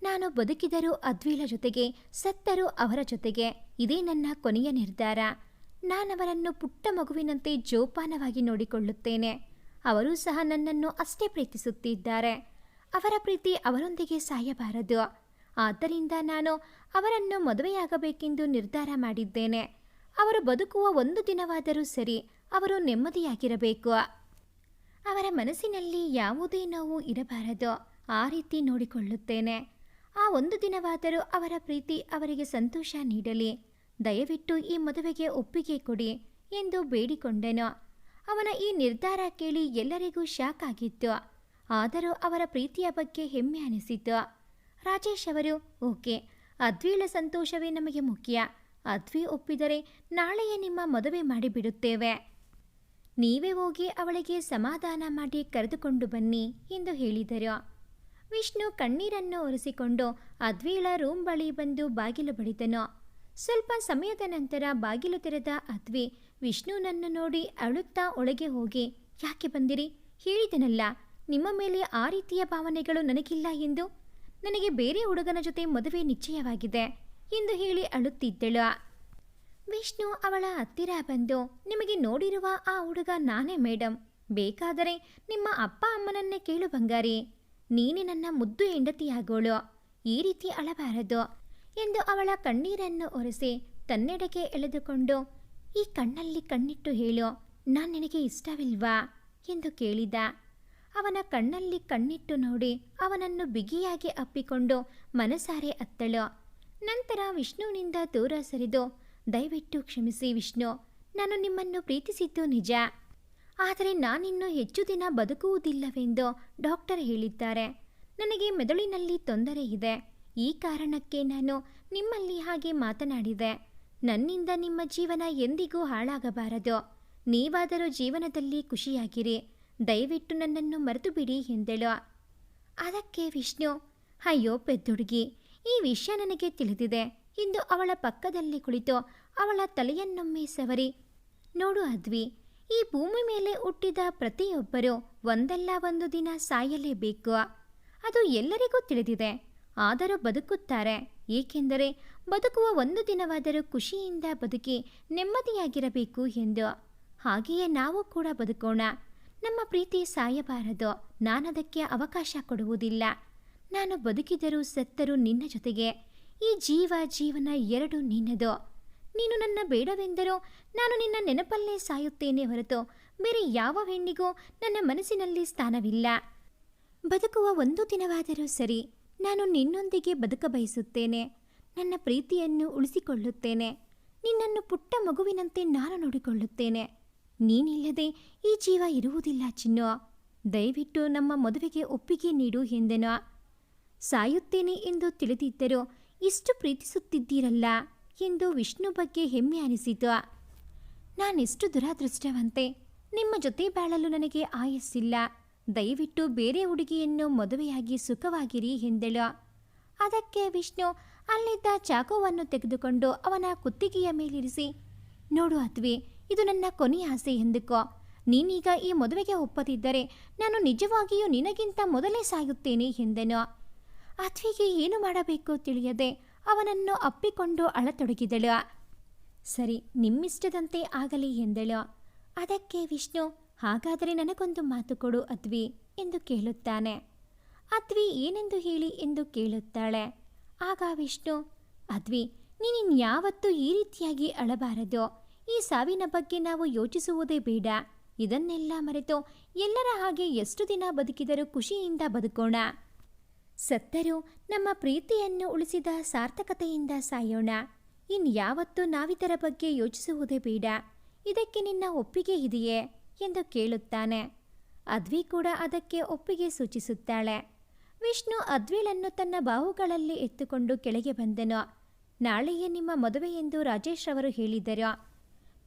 ನಾನು ಬದುಕಿದರೂ ಅದ್ವಿಲ ಜೊತೆಗೆ, ಸತ್ತರೂ ಅವರ ಜೊತೆಗೆ, ಇದೇ ನನ್ನ ಕೊನೆಯ ನಿರ್ಧಾರ. ನಾನವರನ್ನು ಪುಟ್ಟ ಮಗುವಿನಂತೆ ಜೋಪಾನವಾಗಿ ನೋಡಿಕೊಳ್ಳುತ್ತೇನೆ. ಅವರೂ ಸಹ ನನ್ನನ್ನು ಅಷ್ಟೇ ಪ್ರೀತಿಸುತ್ತಿದ್ದಾರೆ. ಅವರ ಪ್ರೀತಿ ಅವರೊಂದಿಗೆ ಸಾಯಬಾರದು. ಆದ್ದರಿಂದ ನಾನು ಅವರನ್ನು ಮದುವೆಯಾಗಬೇಕೆಂದು ನಿರ್ಧಾರ ಮಾಡಿದ್ದೇನೆ. ಅವರು ಬದುಕುವ ಒಂದು ದಿನವಾದರೂ ಸರಿ, ಅವರು ನೆಮ್ಮದಿಯಾಗಿರಬೇಕು. ಅವರ ಮನಸ್ಸಿನಲ್ಲಿ ಯಾವುದೇ ನೋವು ಇರಬಾರದು. ಆ ರೀತಿ ನೋಡಿಕೊಳ್ಳುತ್ತೇನೆ. ಆ ಒಂದು ದಿನವಾದರೂ ಅವರ ಪ್ರೀತಿ ಅವರಿಗೆ ಸಂತೋಷ ನೀಡಲಿ. ದಯವಿಟ್ಟು ಈ ಮದುವೆಗೆ ಒಪ್ಪಿಗೆ ಕೊಡಿ ಎಂದು ಬೇಡಿಕೊಂಡೆನು. ಅವನ ಈ ನಿರ್ಧಾರ ಕೇಳಿ ಎಲ್ಲರಿಗೂ ಶಾಕ್ ಆಗಿತ್ತು. ಆದರೂ ಅವರ ಪ್ರೀತಿಯ ಬಗ್ಗೆ ಹೆಮ್ಮೆ ಅನಿಸಿತು. ರಾಜೇಶ್ ಅವರು, ಓಕೆ, ಅದ್ವಿಳ ಸಂತೋಷವೇ ನಮಗೆ ಮುಖ್ಯ. ಅದ್ವಿ ಒಪ್ಪಿದರೆ ನಾಳೆಯೇ ನಿಮ್ಮ ಮದುವೆ ಮಾಡಿಬಿಡುತ್ತೇವೆ. ನೀವೇ ಹೋಗಿ ಅವಳಿಗೆ ಸಮಾಧಾನ ಮಾಡಿ ಕರೆದುಕೊಂಡು ಬನ್ನಿ ಎಂದು ಹೇಳಿದರು. ವಿಷ್ಣು ಕಣ್ಣೀರನ್ನು ಒರೆಸಿಕೊಂಡು ಅದ್ವೀಳ ರೂಮ್ ಬಳಿ ಬಂದು ಬಾಗಿಲು ಬಡಿದನು. ಸ್ವಲ್ಪ ಸಮಯದ ನಂತರ ಬಾಗಿಲು ತೆರೆದ ಅದ್ವಿ ವಿಷ್ಣುನನ್ನು ನೋಡಿ ಅಳುತ್ತಾ ಒಳಗೆ ಹೋಗಿ, ಯಾಕೆ ಬಂದಿರಿ? ಹೇಳಿದನಲ್ಲ, ನಿಮ್ಮ ಮೇಲೆ ಆ ರೀತಿಯ ಭಾವನೆಗಳು ನನಗಿಲ್ಲ ಎಂದು? ನನಗೆ ಬೇರೆ ಹುಡುಗನ ಜೊತೆ ಮದುವೆ ನಿಶ್ಚಯವಾಗಿದೆ ಎಂದು ಹೇಳಿ ಅಳುತ್ತಿದ್ದಳು. ವಿಷ್ಣು ಅವಳ ಹತ್ತಿರ ಬಂದು, ನಿಮಗೆ ನೋಡಿರುವ ಆ ಹುಡುಗ ನಾನೇ ಮೇಡಮ್ ಬೇಕಾದರೆ ನಿಮ್ಮ ಅಪ್ಪ ಅಮ್ಮನನ್ನೇ ಕೇಳು, ಬಂಗಾರಿ. ನೀನೇ ನನ್ನ ಮುದ್ದು ಹೆಂಡತಿಯಾಗೋಳು. ಈ ರೀತಿ ಅಳಬಾರದು ಎಂದು ಅವಳ ಕಣ್ಣೀರನ್ನು ಒರೆಸಿ ತನ್ನೆಡೆಗೆ ಎಳೆದುಕೊಂಡು, ಈ ಕಣ್ಣಲ್ಲಿ ಕಣ್ಣಿಟ್ಟು ಹೇಳು, ನಾನು ನಿನಗೆ ಇಷ್ಟವಿಲ್ವಾ? ಎಂದು ಕೇಳಿದ. ಅವನ ಕಣ್ಣಲ್ಲಿ ಕಣ್ಣಿಟ್ಟು ನೋಡಿ ಅವನನ್ನು ಬಿಗಿಯಾಗಿ ಅಪ್ಪಿಕೊಂಡು ಮನಸಾರೆ ಅತ್ತಳು. ನಂತರ ವಿಷ್ಣುವಿನಿಂದ ದೂರ ಸರಿದು ದಯವಿಟ್ಟು ಕ್ಷಮಿಸಿ, ವಿಷ್ಣು. ನಾನು ನಿಮ್ಮನ್ನು ಪ್ರೀತಿಸಿದ್ದು ನಿಜ. ಆದರೆ ನಾನಿನ್ನು ಹೆಚ್ಚು ದಿನ ಬದುಕುವುದಿಲ್ಲವೆಂದು ಡಾಕ್ಟರ್ ಹೇಳಿದ್ದಾರೆ. ನನಗೆ ಮೆದುಳಿನಲ್ಲಿ ತೊಂದರೆ ಇದೆ. ಈ ಕಾರಣಕ್ಕೆ ನಾನು ನಿಮ್ಮಲ್ಲಿ ಹಾಗೆ ಮಾತನಾಡಿದೆ. ನನ್ನಿಂದ ನಿಮ್ಮ ಜೀವನ ಎಂದಿಗೂ ಹಾಳಾಗಬಾರದು. ನೀವಾದರೂ ಜೀವನದಲ್ಲಿ ಖುಷಿಯಾಗಿರಿ. ದಯವಿಟ್ಟು ನನ್ನನ್ನು ಮರೆತು ಬಿಡಿ ಎಂದಳು. ಅದಕ್ಕೆ ವಿಷ್ಣು, ಅಯ್ಯೋ, ಪೆದ್ದುಡುಗಿ, ಈ ವಿಷಯ ನನಗೆ ತಿಳಿದಿದೆ. ಎಂದು ಅವಳ ಪಕ್ಕದಲ್ಲಿ ಕುಳಿತು ಅವಳ ತಲೆಯನ್ನೊಮ್ಮೆ ಸವರಿ. ನೋಡು ಅದ್ವಿ, ಈ ಭೂಮಿ ಮೇಲೆ ಹುಟ್ಟಿದ ಪ್ರತಿಯೊಬ್ಬರೂ ಒಂದಲ್ಲ ಒಂದು ದಿನ ಸಾಯಲೇಬೇಕು. ಅದು ಎಲ್ಲರಿಗೂ ತಿಳಿದಿದೆ. ಆದರೂ ಬದುಕುತ್ತಾರೆ. ಏಕೆಂದರೆ ಬದುಕುವ ಒಂದು ದಿನವಾದರೂ ಖುಷಿಯಿಂದ ಬದುಕಿ ನೆಮ್ಮದಿಯಾಗಿರಬೇಕು ಎಂದು. ಹಾಗೆಯೇ ನಾವು ಕೂಡ ಬದುಕೋಣ. ನಮ್ಮ ಪ್ರೀತಿ ಸಾಯಬಾರದು. ನಾನದಕ್ಕೆ ಅವಕಾಶ ಕೊಡುವುದಿಲ್ಲ. ನಾನು ಬದುಕಿದರೂ ಸತ್ತರೂ ನಿನ್ನ ಜೊತೆಗೆ ಈ ಜೀವ ಜೀವನ ಎರಡು ನಿನ್ನದು. ನೀನು ನನ್ನ ಬೇಡವೆಂದರೂ ನಾನು ನಿನ್ನ ನೆನಪಲ್ಲೇ ಸಾಯುತ್ತೇನೆ ಹೊರತು ಬೇರೆ ಯಾವ ಹೆಣ್ಣಿಗೂ ನನ್ನ ಮನಸ್ಸಿನಲ್ಲಿ ಸ್ಥಾನವಿಲ್ಲ. ಬದುಕುವ ಒಂದು ದಿನವಾದರೂ ಸರಿ ನಾನು ನಿನ್ನೊಂದಿಗೆ ಬದುಕ ಬಯಸುತ್ತೇನೆ. ನನ್ನ ಪ್ರೀತಿಯನ್ನು ಉಳಿಸಿಕೊಳ್ಳುತ್ತೇನೆ. ನಿನ್ನನ್ನು ಪುಟ್ಟ ಮಗುವಿನಂತೆ ನಾನು ನೋಡಿಕೊಳ್ಳುತ್ತೇನೆ. ನೀನಿಲ್ಲದೆ ಈ ಜೀವ ಇರುವುದಿಲ್ಲ ಚಿನ್ನು. ದಯವಿಟ್ಟು ನಮ್ಮ ಮದುವೆಗೆ ಒಪ್ಪಿಗೆ ನೀಡು ಎಂದೆನು. ಸಾಯುತ್ತೇನೆ ಎಂದು ತಿಳಿದಿದ್ದರೂ ಇಷ್ಟು ಪ್ರೀತಿಸುತ್ತಿದ್ದೀರಲ್ಲ ಎಂದು ವಿಷ್ಣು ಬಗ್ಗೆ ಹೆಮ್ಮೆ ಅನಿಸಿತು ನಾನೆಷ್ಟು ದುರಾದೃಷ್ಟವಂತೆ. ನಿಮ್ಮ ಜೊತೆ ಬಾಳಲು ನನಗೆ ಆಯಸ್ಸಿಲ್ಲ. ದಯವಿಟ್ಟು ಬೇರೆ ಹುಡುಗಿಯನ್ನು ಮದುವೆಯಾಗಿ ಸುಖವಾಗಿರಿ ಎಂದಳು. ಅದಕ್ಕೆ ವಿಷ್ಣು ಅಲ್ಲಿದ್ದ ಚಾಕುವನ್ನು ತೆಗೆದುಕೊಂಡು ಅವನ ಕುತ್ತಿಗೆಯ ಮೇಲಿರಿಸಿ, ನೋಡು ಅದ್ವಿ ಇದು ನನ್ನ ಕೊನೆಯ ಆಸೆ ಎಂದುಕೋ. ನೀನೀಗ ಈ ಮದುವೆಗೆ ಒಪ್ಪದಿದ್ದರೆ ನಾನು ನಿಜವಾಗಿಯೂ ನಿನಗಿಂತ ಮೊದಲೇ ಸಾಯುತ್ತೇನೆ ಎಂದನು. ಅದ್ವಿಗೆ ಏನು ಮಾಡಬೇಕು ತಿಳಿಯದೆ ಅವನನ್ನು ಅಪ್ಪಿಕೊಂಡು ಅಳತೊಡಗಿದಳು. ಸರಿ, ನಿಮ್ಮಿಷ್ಟದಂತೆ ಆಗಲಿ ಎಂದಳು. ಅದಕ್ಕೆ ವಿಷ್ಣು, ಹಾಗಾದರೆ ನನಗೊಂದು ಮಾತು ಕೊಡು ಅದ್ವಿ ಎಂದು ಕೇಳುತ್ತಾನೆ. ಅದ್ವಿ ಏನೆಂದು ಹೇಳಿ ಎಂದು ಕೇಳುತ್ತಾಳೆ. ಆಗ ವಿಷ್ಣು ಅದ್ವಿ ನೀನಿನ್ಯಾವತ್ತೂ ಈ ರೀತಿಯಾಗಿ ಅಳಬಾರದು. ಈ ಸಾವಿನ ಬಗ್ಗೆ ನಾವು ಯೋಚಿಸುವುದೇ ಬೇಡ. ಇದನ್ನೆಲ್ಲ ಮರೆತು ಎಲ್ಲರ ಹಾಗೆ ಎಷ್ಟು ದಿನ ಬದುಕಿದರೂ ಖುಷಿಯಿಂದ ಬದುಕೋಣ. ಸತ್ತರೂ ನಮ್ಮ ಪ್ರೀತಿಯನ್ನು ಉಳಿಸಿದ ಸಾರ್ಥಕತೆಯಿಂದ ಸಾಯೋಣ. ಇನ್ಯಾವತ್ತೂ ನಾವಿದರ ಬಗ್ಗೆ ಯೋಚಿಸುವುದೇ ಬೇಡ. ಇದಕ್ಕೆ ನಿನ್ನ ಒಪ್ಪಿಗೆ ಇದೆಯೇ? ಎಂದು ಕೇಳುತ್ತಾನೆ. ಅದ್ವಿ ಕೂಡ ಅದಕ್ಕೆ ಒಪ್ಪಿಗೆ ಸೂಚಿಸುತ್ತಾಳೆ. ವಿಷ್ಣು ಅದ್ವಿಳನ್ನು ತನ್ನ ಬಾಹುಗಳಲ್ಲಿ ಎತ್ತುಕೊಂಡು ಕೆಳಗೆ ಬಂದನು. ನಾಳೆಯೇ ನಿಮ್ಮ ಮದುವೆ ಎಂದು ರಾಜೇಶ್ ಅವರು ಹೇಳಿದರು.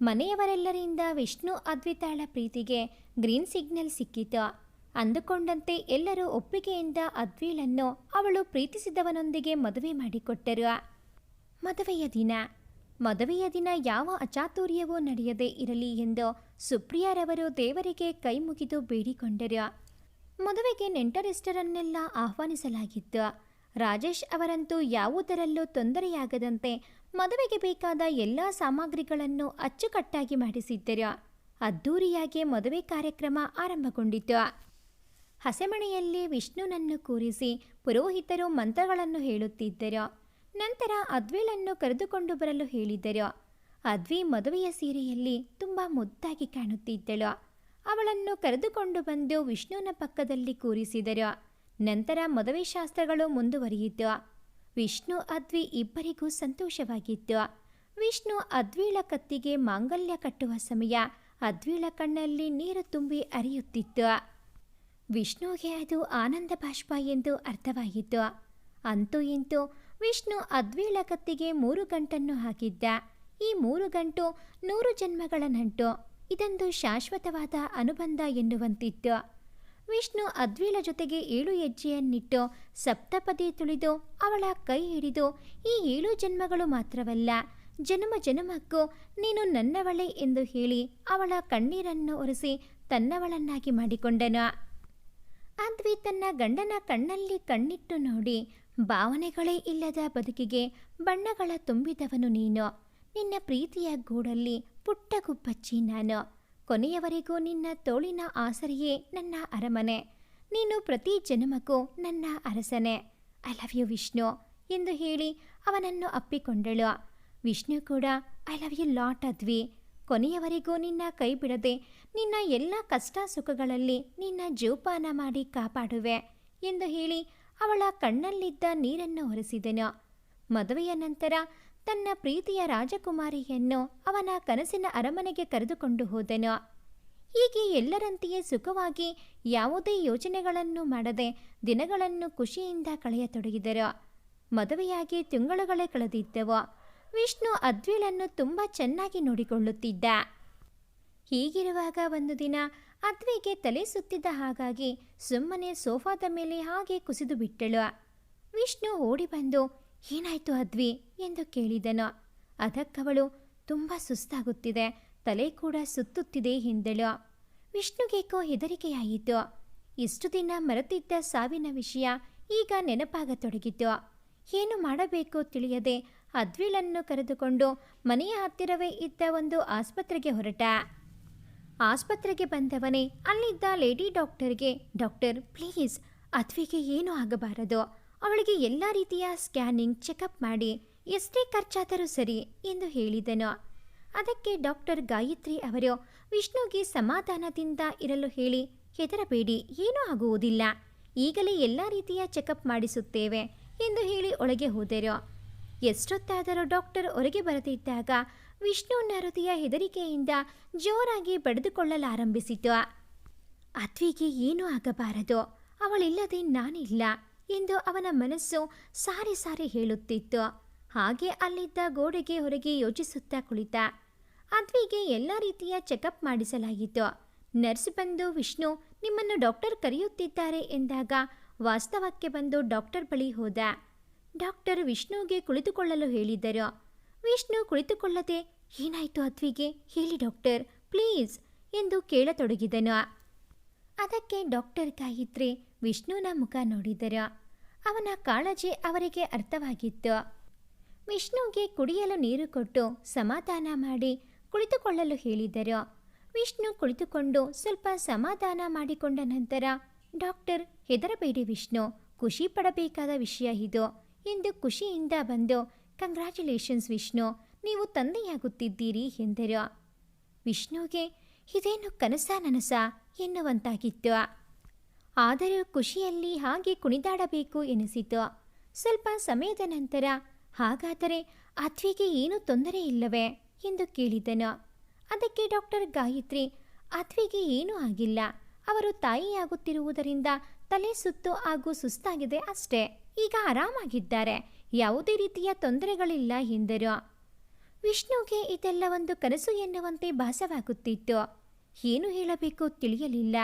ಮನೆಯವರೆಲ್ಲರಿಂದ ವಿಷ್ಣು ಅದ್ವಿತಾಳ ಪ್ರೀತಿಗೆ ಗ್ರೀನ್ ಸಿಗ್ನಲ್ ಸಿಕ್ಕಿತು. ಅಂದುಕೊಂಡಂತೆ ಎಲ್ಲರೂ ಒಪ್ಪಿಗೆಯಿಂದ ಅದ್ವೀಳನ್ನು ಅವಳು ಪ್ರೀತಿಸಿದವನೊಂದಿಗೆ ಮದುವೆ ಮಾಡಿಕೊಟ್ಟರು. ಮದುವೆಯ ದಿನ. ಮದುವೆಯ ದಿನ ಯಾವ ಅಚಾತುರ್ಯವೂ ನಡೆಯದೇ ಇರಲಿ ಎಂದು ಸುಪ್ರಿಯಾರವರು ದೇವರಿಗೆ ಕೈ ಮುಗಿದು ಬೇಡಿಕೊಂಡರು. ಮದುವೆಗೆ ನೆಂಟರಿಷ್ಟರನ್ನೆಲ್ಲ ಆಹ್ವಾನಿಸಲಾಗಿತ್ತು. ರಾಜೇಶ್ ಅವರಂತೂ ಯಾವುದರಲ್ಲೂ ತೊಂದರೆಯಾಗದಂತೆ ಮದುವೆಗೆ ಬೇಕಾದ ಎಲ್ಲ ಸಾಮಗ್ರಿಗಳನ್ನು ಅಚ್ಚುಕಟ್ಟಾಗಿ ಮಾಡಿಸಿದ್ದರು. ಅದ್ದೂರಿಯಾಗಿ ಮದುವೆ ಕಾರ್ಯಕ್ರಮ ಆರಂಭಗೊಂಡಿತು. ಹಸೆಮಣೆಯಲ್ಲಿ ವಿಷ್ಣುನನ್ನು ಕೂರಿಸಿ ಪುರೋಹಿತರು ಮಂತ್ರಗಳನ್ನು ಹೇಳುತ್ತಿದ್ದರು. ನಂತರ ಅದ್ವಿಳನ್ನು ಕರೆದುಕೊಂಡು ಬರಲು ಹೇಳಿದರು. ಅದ್ವಿ ಮದುವೆಯ ಸೀರೆಯಲ್ಲಿ ತುಂಬ ಮುದ್ದಾಗಿ ಕಾಣುತ್ತಿದ್ದಳು. ಅವಳನ್ನು ಕರೆದುಕೊಂಡು ಬಂದು ವಿಷ್ಣುವಿನ ಪಕ್ಕದಲ್ಲಿ ಕೂರಿಸಿದರು. ನಂತರ ಮದುವೆ ಶಾಸ್ತ್ರಗಳು ಮುಂದುವರಿಯಿತು. ವಿಷ್ಣು, ಅದ್ವಿ ಇಬ್ಬರಿಗೂ ಸಂತೋಷವಾಗಿತ್ತು. ವಿಷ್ಣು ಅದ್ವಿಳ ಕತ್ತಿಗೆ ಮಾಂಗಲ್ಯ ಕಟ್ಟುವ ಸಮಯ ಅದ್ವಿಳ ಕಣ್ಣಲ್ಲಿ ನೀರು ತುಂಬಿ ಹರಿಯುತ್ತಿತ್ತು. ವಿಷ್ಣುಗೆ ಅದು ಆನಂದ ಬಾಷ್ಪ ಎಂದು ಅರ್ಥವಾಯಿತು ಅಂತೂ ಇಂತೂ ವಿಷ್ಣು ಅದ್ವೇಳ ಕತ್ತಿಗೆ ಮೂರು ಗಂಟನ್ನು ಹಾಕಿದ್ದ. ಈ ಮೂರು ಗಂಟು ನೂರು ಜನ್ಮಗಳ ನಂಟು ಇದೊಂದು ಶಾಶ್ವತವಾದ ಅನುಬಂಧ ಎನ್ನುವಂತಿತ್ತು. ವಿಷ್ಣು ಅದ್ವೇಳ ಜೊತೆಗೆ ಏಳು ಹೆಜ್ಜೆಯನ್ನಿಟ್ಟು ಸಪ್ತಪದಿ ತುಳಿದು ಅವಳ ಕೈ ಹಿಡಿದು ಈ ಏಳು ಜನ್ಮಗಳು ಮಾತ್ರವಲ್ಲ, ಜನ್ಮ ಜನ್ಮಕ್ಕೂ ನೀನು ನನ್ನವಳೆ ಎಂದು ಹೇಳಿ ಅವಳ ಕಣ್ಣೀರನ್ನು ಒರೆಸಿ ತನ್ನವಳನ್ನಾಗಿ ಮಾಡಿಕೊಂಡನು. ಅದ್ವಿ ತನ್ನ ಗಂಡನ ಕಣ್ಣಲ್ಲಿ ಕಣ್ಣಿಟ್ಟು ನೋಡಿ, ಭಾವನೆಗಳೇ ಇಲ್ಲದ ಬದುಕಿಗೆ ಬಣ್ಣಗಳ ತುಂಬಿದವನು ನೀನು. ನಿನ್ನ ಪ್ರೀತಿಯ ಗೂಡಲ್ಲಿ ಪುಟ್ಟ ಗುಬ್ಬಚ್ಚಿ ನಾನು. ಕೊನೆಯವರೆಗೂ ನಿನ್ನ ತೋಳಿನ ಆಸರೆಯೇ ನನ್ನ ಅರಮನೆ. ನೀನು ಪ್ರತಿ ಜನ್ಮಕ್ಕೂ ನನ್ನ ಅರಸನೆ. ಐ ಲವ್ ಯು ವಿಷ್ಣು, ಎಂದು ಹೇಳಿ ಅವನನ್ನು ಅಪ್ಪಿಕೊಂಡಳು. ವಿಷ್ಣು ಕೂಡ I love you lot Advi ಕೊನೆಯವರೆಗೂ ನಿನ್ನ ಕೈ ಬಿಡದೆ ನಿನ್ನ ಎಲ್ಲ ಕಷ್ಟ ಸುಖಗಳಲ್ಲಿ ನಿನ್ನ ಜೋಪಾನ ಮಾಡಿ ಕಾಪಾಡುವೆ ಎಂದು ಹೇಳಿ ಅವಳ ಕಣ್ಣಲ್ಲಿದ್ದ ನೀರನ್ನು ಒರೆಸಿದನು. ಮದುವೆಯ ನಂತರ ತನ್ನ ಪ್ರೀತಿಯ ರಾಜಕುಮಾರಿಯನ್ನು ಅವನ ಕನಸಿನ ಅರಮನೆಗೆ ಕರೆದುಕೊಂಡು ಹೋದನು. ಹೀಗೆ ಎಲ್ಲರಂತೆಯೇ ಸುಖವಾಗಿ ಯಾವುದೇ ಯೋಚನೆಗಳನ್ನು ಮಾಡದೆ ದಿನಗಳನ್ನು ಖುಷಿಯಿಂದ ಕಳೆಯತೊಡಗಿದರು. ಮದುವೆಯಾಗಿ ತಿಂಗಳುಗಳೇ ಕಳೆದಿದ್ದವು. ವಿಷ್ಣು ಅದ್ವಿಳನ್ನು ತುಂಬ ಚೆನ್ನಾಗಿ ನೋಡಿಕೊಳ್ಳುತ್ತಿದ್ದ. ಹೀಗಿರುವಾಗ ಒಂದು ದಿನ ಅದ್ವಿಗೆ ತಲೆ ಸುತ್ತಿದ್ದ ಹಾಗಾಗಿ ಸುಮ್ಮನೆ ಸೋಫಾದ ಮೇಲೆ ಹಾಗೆ ಕುಸಿದು ಬಿಟ್ಟಳು. ವಿಷ್ಣು ಓಡಿ ಬಂದು, ಏನಾಯ್ತು ಅದ್ವಿ? ಎಂದು ಕೇಳಿದನು. ಅದಕ್ಕವಳು, ತುಂಬ ಸುಸ್ತಾಗುತ್ತಿದೆ, ತಲೆ ಕೂಡ ಸುತ್ತುತ್ತಿದೆ ಎಂದಳು. ವಿಷ್ಣುಗೇಕೋ ಹೆದರಿಕೆಯಾಯಿತು. ಇಷ್ಟು ದಿನ ಮರೆತಿದ್ದ ಸಾವಿನ ವಿಷಯ ಈಗ ನೆನಪಾಗತೊಡಗಿತು. ಏನು ಮಾಡಬೇಕೋ ತಿಳಿಯದೆ ಅದ್ವಿಳನ್ನು ಕರೆದುಕೊಂಡು ಮನೆಯ ಹತ್ತಿರವೇ ಇದ್ದ ಒಂದು ಆಸ್ಪತ್ರೆಗೆ ಹೊರಟ. ಆಸ್ಪತ್ರೆಗೆ ಬಂದವನೇ ಅಲ್ಲಿದ್ದ ಲೇಡಿ ಡಾಕ್ಟರ್ಗೆ, ಡಾಕ್ಟರ್, ಪ್ಲೀಸ್, ಅದ್ವಿಗೆ ಏನೂ ಆಗಬಾರದು. ಅವಳಿಗೆ ಎಲ್ಲ ರೀತಿಯ ಸ್ಕ್ಯಾನಿಂಗ್, ಚೆಕಪ್ ಮಾಡಿ ಎಷ್ಟೇ ಖರ್ಚಾದರೂ ಸರಿ, ಎಂದು ಹೇಳಿದನು. ಅದಕ್ಕೆ ಡಾಕ್ಟರ್ ಗಾಯತ್ರಿ ಅವರು, ವಿಷ್ಣುಗೆ ಸಮಾಧಾನದಿಂದ ಇರಲು ಹೇಳಿ, ಹೆದರಬೇಡಿ, ಏನೂ ಆಗುವುದಿಲ್ಲ. ಈಗಲೇ ಎಲ್ಲ ರೀತಿಯ ಚೆಕಪ್ ಮಾಡಿಸುತ್ತೇವೆ, ಎಂದು ಹೇಳಿ ಒಳಗೆ ಹೋದರು. ಎಷ್ಟೊತ್ತಾದರೂ ಡಾಕ್ಟರ್ ಹೊರಗೆ ಬರದಿದ್ದಾಗ ವಿಷ್ಣುವಿನ ಹೃದಯ ಹೆದರಿಕೆಯಿಂದ ಜೋರಾಗಿ ಬಡಿದುಕೊಳ್ಳಲಾರಂಭಿಸಿತು. ಅದ್ವಿಗೆ ಏನೂ ಆಗಬಾರದು, ಅವಳಿಲ್ಲದೆ ನಾನಿಲ್ಲ ಎಂದು ಅವನ ಮನಸ್ಸು ಸಾರಿ ಸಾರಿ ಹೇಳುತ್ತಿತ್ತು. ಹಾಗೆ ಅಲ್ಲಿದ್ದ ಗೋಡೆಗೆ ಹೊರಗೆ ಯೋಚಿಸುತ್ತಾ ಕುಳಿತ. ಅದ್ವಿಗೆ ಎಲ್ಲ ರೀತಿಯ ಚೆಕಪ್ ಮಾಡಿಸಲಾಗಿತ್ತು ನರ್ಸ್ ಬಂದು, ವಿಷ್ಣು, ನಿಮ್ಮನ್ನು ಡಾಕ್ಟರ್ ಕರೆಯುತ್ತಿದ್ದಾರೆ ಎಂದಾಗ ವಾಸ್ತವಕ್ಕೆ ಬಂದು ಡಾಕ್ಟರ್ ಬಳಿ ಹೋದ. ಡಾಕ್ಟರ್ ವಿಷ್ಣುಗೆ ಕುಳಿತುಕೊಳ್ಳಲು ಹೇಳಿದ್ದರು. ವಿಷ್ಣು ಕುಳಿತುಕೊಳ್ಳದೆ, ಏನಾಯಿತು ಅದ್ವಿಗೆ? ಹೇಳಿ ಡಾಕ್ಟರ್, ಪ್ಲೀಸ್, ಎಂದು ಕೇಳತೊಡಗಿದನು. ಅದಕ್ಕೆ ಡಾಕ್ಟರ್ ಗಾಯತ್ರಿ ವಿಷ್ಣುನ ಮುಖ ನೋಡಿದರು. ಅವನ ಕಾಳಜಿ ಅವರಿಗೆ ಅರ್ಥವಾಗಿತ್ತು. ವಿಷ್ಣುಗೆ ಕುಡಿಯಲು ನೀರು ಕೊಟ್ಟು ಸಮಾಧಾನ ಮಾಡಿ ಕುಳಿತುಕೊಳ್ಳಲು ಹೇಳಿದರು. ವಿಷ್ಣು ಕುಳಿತುಕೊಂಡು ಸ್ವಲ್ಪ ಸಮಾಧಾನ ಮಾಡಿಕೊಂಡ ನಂತರ ಡಾಕ್ಟರ್, ಹೆದರಬೇಡಿ ವಿಷ್ಣು, ಖುಷಿ ಪಡಬೇಕಾದ ವಿಷಯ ಇದು. ಎಂದು ಖುಷಿಯಿಂದ ಬಂದು ಕಂಗ್ರ್ಯಾಚುಲೇಷನ್ಸ್ ವಿಷ್ಣು. ನೀವು ತಂದೆಯಾಗುತ್ತಿದ್ದೀರಿ ಎಂದರು. ವಿಷ್ಣುಗೆ, ಇದೇನು ಕನಸ ನನಸ ಎನ್ನುವಂತಾಗಿತ್ತು. ಆದರೂ ಖುಷಿಯಲ್ಲಿ ಹಾಗೆ ಕುಣಿದಾಡಬೇಕು ಎನಿಸಿತು. ಸ್ವಲ್ಪ ಸಮಯದ ನಂತರ, ಹಾಗಾದರೆ ಅಥ್ವಿಗೆ ಏನೂ ತೊಂದರೆ ಇಲ್ಲವೇ? ಎಂದು ಕೇಳಿದನು. ಅದಕ್ಕೆ ಡಾಕ್ಟರ್ ಗಾಯತ್ರಿ ಅಥ್ವಿಗೆ ಏನೂ ಆಗಿಲ್ಲ. ಅವರು ತಾಯಿಯಾಗುತ್ತಿರುವುದರಿಂದ ತಲೆ ಸುತ್ತು ಹಾಗೂ ಸುಸ್ತಾಗಿದೆ ಅಷ್ಟೇ. ಈಗ ಆರಾಮಾಗಿದ್ದಾರೆ. ಯಾವುದೇ ರೀತಿಯ ತೊಂದರೆಗಳಿಲ್ಲ ಎಂದರು. ವಿಷ್ಣುಗೆ ಇದೆಲ್ಲ ಒಂದು ಕನಸು ಎನ್ನುವಂತೆ ಭಾಸವಾಗುತ್ತಿತ್ತು. ಏನು ಹೇಳಬೇಕು ತಿಳಿಯಲಿಲ್ಲ.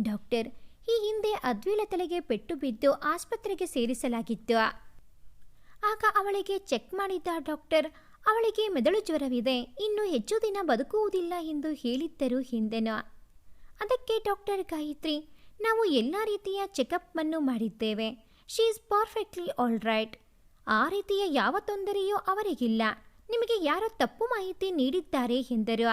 ಡಾಕ್ಟರ್, ಈ ಹಿಂದೆ ಅದ್ವಿಲ ತಲೆಗೆ ಪೆಟ್ಟು ಬಿದ್ದು ಆಸ್ಪತ್ರೆಗೆ ಸೇರಿಸಲಾಗಿತ್ತು. ಆಗ ಅವಳಿಗೆ ಚೆಕ್ ಮಾಡಿದ್ದ ಡಾಕ್ಟರ್, ಅವಳಿಗೆ ಮೆದುಳು ಜ್ವರವಿದೆ, ಇನ್ನು ಹೆಚ್ಚು ದಿನ ಬದುಕುವುದಿಲ್ಲ ಎಂದು ಹೇಳಿದ್ದರು ಹಿಂದೆನು ಅದಕ್ಕೆ ಡಾಕ್ಟರ್ ಗಾಯತ್ರಿ, ನಾವು ಎಲ್ಲ ರೀತಿಯ ಚೆಕಪ್ ಅನ್ನು ಮಾಡಿದ್ದೇವೆ. She is perfectly all right ಆ ರೀತಿಯ ಯಾವ ತೊಂದರೆಯೂ ಅವರಿಗಿಲ್ಲ. ನಿಮಗೆ ಯಾರೋ ತಪ್ಪು ಮಾಹಿತಿ ನೀಡಿದ್ದಾರೆ ಎಂದರು.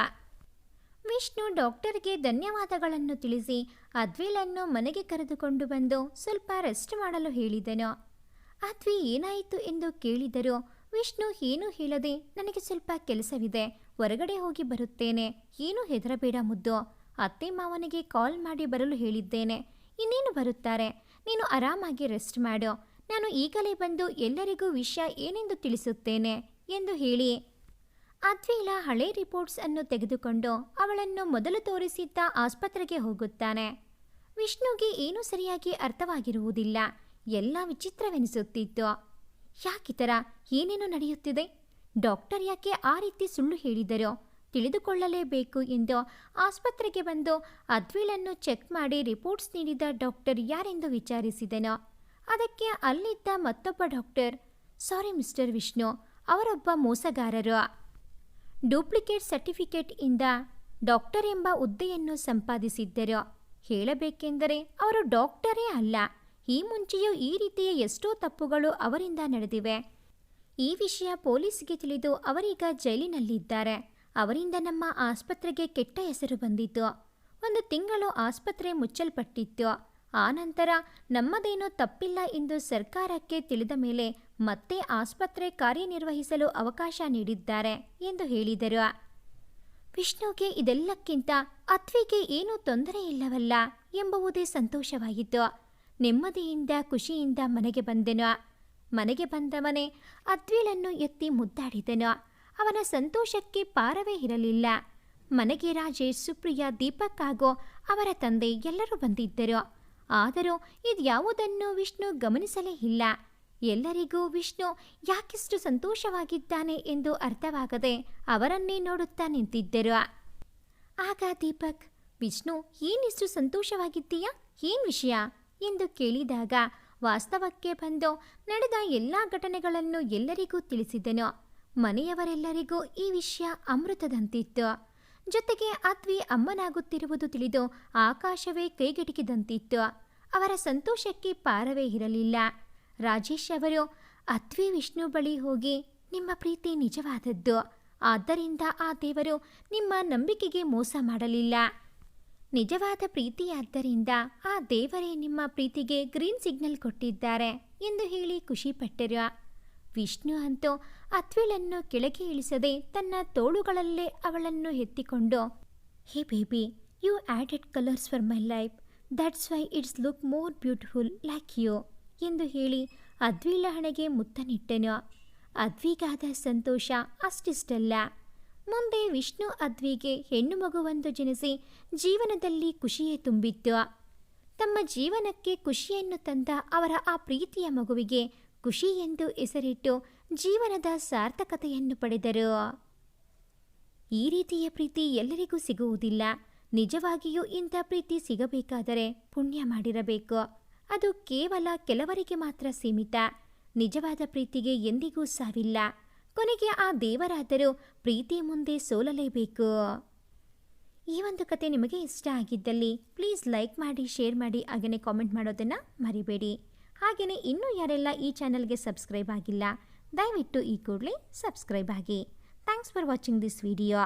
ವಿಷ್ಣು ಡಾಕ್ಟರ್ಗೆ ಧನ್ಯವಾದಗಳನ್ನು ತಿಳಿಸಿ ಅದ್ವಿಲನ್ನು ಮನೆಗೆ ಕರೆದುಕೊಂಡು ಬಂದು ಸ್ವಲ್ಪ ರೆಸ್ಟ್ ಮಾಡಲು ಹೇಳಿದನು. ಅದ್ವಿ ಏನಾಯಿತು ಎಂದು ಕೇಳಿದರು ವಿಷ್ಣು ಏನೂ ಹೇಳದೆ, ನನಗೆ ಸ್ವಲ್ಪ ಕೆಲಸವಿದೆ, ಹೊರಗಡೆ ಹೋಗಿ ಬರುತ್ತೇನೆ. ಏನೂ ಹೆದರಬೇಡ ಮುದ್ದು. ಅತ್ತೆ ಮಾವನಿಗೆ ಕಾಲ್ ಮಾಡಿ ಬರಲು ಹೇಳಿದ್ದೇನೆ. ಇನ್ನೇನು ಬರುತ್ತಾರೆ? ನೀನು ಆರಾಮಾಗಿ ರೆಸ್ಟ್ ಮಾಡು. ನಾನು ಈಗಲೇ ಬಂದು ಎಲ್ಲರಿಗೂ ವಿಷಯ ಏನೆಂದು ತಿಳಿಸುತ್ತೇನೆ ಎಂದು ಹೇಳಿ. ಅದ್ವೀಲ ಹಳೆ ರಿಪೋರ್ಟ್ಸ್ ಅನ್ನು ತೆಗೆದುಕೊಂಡು ಅವಳನ್ನು ಮೊದಲು ತೋರಿಸಿದ್ದ ಆಸ್ಪತ್ರೆಗೆ ಹೋಗುತ್ತಾನೆ. ವಿಷ್ಣುಗೆ ಏನೂ ಸರಿಯಾಗಿ ಅರ್ಥವಾಗಿರುವುದಿಲ್ಲ. ಎಲ್ಲ ವಿಚಿತ್ರವೆನಿಸುತ್ತಿತ್ತು. ಯಾಕಿತರ? ಏನೇನೋ ನಡೆಯುತ್ತಿದೆ? ಡಾಕ್ಟರ್ ಯಾಕೆ ಆ ರೀತಿ ಸುಳ್ಳು ಹೇಳಿದರೋ? ತಿಳಿದುಕೊಳ್ಳಲೇಬೇಕು ಎಂದು ಆಸ್ಪತ್ರೆಗೆ ಬಂದು ಅದ್ವಿಲನ್ನು ಚೆಕ್ ಮಾಡಿ ರಿಪೋರ್ಟ್ಸ್ ನೀಡಿದ ಡಾಕ್ಟರ್ ಯಾರೆಂದು ವಿಚಾರಿಸಿದನು. ಅದಕ್ಕೆ ಅಲ್ಲಿದ್ದ ಮತ್ತೊಬ್ಬ ಡಾಕ್ಟರ್, ಸಾರಿ ಮಿಸ್ಟರ್ ವಿಷ್ಣು, ಅವರೊಬ್ಬ ಮೋಸಗಾರರು. ಡೂಪ್ಲಿಕೇಟ್ ಸರ್ಟಿಫಿಕೇಟ್ ಇಂದ ಡಾಕ್ಟರ್ ಎಂಬ ಹುದ್ದೆಯನ್ನು ಸಂಪಾದಿಸಿದ್ದರು. ಹೇಳಬೇಕೆಂದರೆ ಅವರು ಡಾಕ್ಟರೇ ಅಲ್ಲ. ಈ ಮುಂಚೆಯೂ ಈ ರೀತಿಯ ಎಷ್ಟೋ ತಪ್ಪುಗಳು ಅವರಿಂದ ನಡೆದಿವೆ. ಈ ವಿಷಯ ಪೊಲೀಸ್ಗೆ ತಿಳಿದು ಅವರೀಗ ಜೈಲಿನಲ್ಲಿದ್ದಾರೆ. ಅವರಿಂದ ನಮ್ಮ ಆಸ್ಪತ್ರೆಗೆ ಕೆಟ್ಟ ಹೆಸರು ಬಂದಿತ್ತು. ಒಂದು ತಿಂಗಳು ಆಸ್ಪತ್ರೆ ಮುಚ್ಚಲ್ಪಟ್ಟಿತ್ತು. ಆನಂತರ ನಮ್ಮದೇನೂ ತಪ್ಪಿಲ್ಲ ಎಂದು ಸರ್ಕಾರಕ್ಕೆ ತಿಳಿದ ಮೇಲೆ ಮತ್ತೆ ಆಸ್ಪತ್ರೆ ಕಾರ್ಯನಿರ್ವಹಿಸಲು ಅವಕಾಶ ನೀಡಿದ್ದಾರೆ ಎಂದು ಹೇಳಿದರು. ವಿಷ್ಣುಗೆ ಇದೆಲ್ಲಕ್ಕಿಂತ ಅತ್ವಿಗೆ ಏನೂ ತೊಂದರೆ ಇಲ್ಲವಲ್ಲ ಎಂಬುವುದೇ ಸಂತೋಷವಾಗಿತ್ತು. ನೆಮ್ಮದಿಯಿಂದ, ಖುಷಿಯಿಂದ ಮನೆಗೆ ಬಂದೆನು. ಮನೆಗೆ ಬಂದವನೇ ಅದ್ವಿಲನ್ನು ಎತ್ತಿ ಮುದ್ದಾಡಿದನು. ಅವನ ಸಂತೋಷಕ್ಕೆ ಪಾರವೇ ಇರಲಿಲ್ಲ. ಮನೆಗೆ ರಾಜೇಶ್ ಸುಪ್ರಿಯ ದೀಪಕ್ ಹಾಗೂ ಅವರ ತಂದೆ ಎಲ್ಲರೂ ಬಂದಿದ್ದರು. ಆದರೂ ಇದ್ಯಾವುದನ್ನು ವಿಷ್ಣು ಗಮನಿಸಲೇ ಇಲ್ಲ. ಎಲ್ಲರಿಗೂ ವಿಷ್ಣು ಯಾಕಿಷ್ಟು ಸಂತೋಷವಾಗಿದ್ದಾನೆ ಎಂದು ಅರ್ಥವಾಗದೆ ಅವರನ್ನೇ ನೋಡುತ್ತಾ ನಿಂತಿದ್ದರು. ಆಗ ದೀಪಕ್, ವಿಷ್ಣು, ಏನಿಷ್ಟು ಸಂತೋಷವಾಗಿದ್ದೀಯಾ? ಏನ್ ವಿಷಯ? ಎಂದು ಕೇಳಿದಾಗ ವಾಸ್ತವಕ್ಕೆ ಬಂದು ನಡೆದ ಎಲ್ಲ ಘಟನೆಗಳನ್ನು ಎಲ್ಲರಿಗೂ ತಿಳಿಸಿದನು. ಮನೆಯವರೆಲ್ಲರಿಗೂ ಈ ವಿಷಯ ಅಮೃತದಂತಿತ್ತು. ಜೊತೆಗೆ ಅತ್ವಿ ಅಮ್ಮನಾಗುತ್ತಿರುವುದು ತಿಳಿದು ಆಕಾಶವೇ ಕೈಗೆಟಕಿದಂತಿತ್ತು. ಅವರ ಸಂತೋಷಕ್ಕೆ ಪಾರವೇ ಇರಲಿಲ್ಲ. ರಾಜೇಶ್ ಅವರು ಅತ್ವಿ ವಿಷ್ಣು ಬಳಿ ಹೋಗಿ ನಿಮ್ಮ ಪ್ರೀತಿ ನಿಜವಾದದ್ದು. ಆದ್ದರಿಂದ ಆ ದೇವರು ನಿಮ್ಮ ನಂಬಿಕೆಗೆ ಮೋಸ ಮಾಡಲಿಲ್ಲ. ನಿಜವಾದ ಪ್ರೀತಿಯಾದ್ದರಿಂದ ಆ ದೇವರೇ ನಿಮ್ಮ ಪ್ರೀತಿಗೆ ಗ್ರೀನ್ ಸಿಗ್ನಲ್ ಕೊಟ್ಟಿದ್ದಾರೆ ಎಂದು ಹೇಳಿ ಖುಷಿಪಟ್ಟರು. ವಿಷ್ಣು ಅಂತೂ ಅತ್ವಿಳನ್ನು ಕೆಳಗೆ ಇಳಿಸದೆ ತನ್ನ ತೋಳುಗಳಲ್ಲೇ ಅವಳನ್ನು ಎತ್ತಿಕೊಂಡು, hey baby, you added colours for my life. That's why it's look more beautiful like you ಎಂದು ಹೇಳಿ ಅದ್ವಿಲ ಹಣೆಗೆ ಮುತ್ತನಿಟ್ಟನು. ಅದ್ವಿಗಾದ ಸಂತೋಷ ಅಷ್ಟಿಷ್ಟಲ್ಲ. ಮುಂದೆ ವಿಷ್ಣು ಅದ್ವಿಗೆ ಹೆಣ್ಣು ಮಗುವೊಂದು ಜನಿಸಿ ಜೀವನದಲ್ಲಿ ಖುಷಿಯೇ ತುಂಬಿತ್ತು. ತಮ್ಮ ಜೀವನಕ್ಕೆ ಖುಷಿಯನ್ನು ತಂದ ಅವರ ಆ ಪ್ರೀತಿಯ ಮಗುವಿಗೆ ಖುಷಿ ಎಂದು ಹೆಸರಿಟ್ಟು ಜೀವನದ ಸಾರ್ಥಕತೆಯನ್ನು ಪಡೆದರು. ಈ ರೀತಿಯ ಪ್ರೀತಿ ಎಲ್ಲರಿಗೂ ಸಿಗುವುದಿಲ್ಲ. ನಿಜವಾಗಿಯೂ ಇಂಥ ಪ್ರೀತಿ ಸಿಗಬೇಕಾದರೆ ಪುಣ್ಯ ಮಾಡಿರಬೇಕು. ಅದು ಕೇವಲ ಕೆಲವರಿಗೆ ಮಾತ್ರ ಸೀಮಿತ. ನಿಜವಾದ ಪ್ರೀತಿಗೆ ಎಂದಿಗೂ ಸಾವಿಲ್ಲ. ಕೊನೆಗೆ ಆ ದೇವರಾದರೂ ಪ್ರೀತಿ ಮುಂದೆ ಸೋಲಲೇಬೇಕು. ಈ ಒಂದು ಕತೆ ನಿಮಗೆ ಇಷ್ಟ ಆಗಿದ್ದಲ್ಲಿ ಪ್ಲೀಸ್ ಲೈಕ್ ಮಾಡಿ, ಶೇರ್ ಮಾಡಿ, ಹಾಗೆಯೇ ಕಾಮೆಂಟ್ ಮಾಡೋದನ್ನು ಮರಿಬೇಡಿ. ಹಾಗೆಯೇ ಇನ್ನೂ ಯಾರೆಲ್ಲ ಈ ಚಾನಲ್ಗೆ ಸಬ್ಸ್ಕ್ರೈಬ್ ಆಗಿಲ್ಲ, ದಯವಿಟ್ಟು ಈ ಕೂಡಲೇ ಸಬ್ಸ್ಕ್ರೈಬ್ ಆಗಿ. Thanks for watching this video.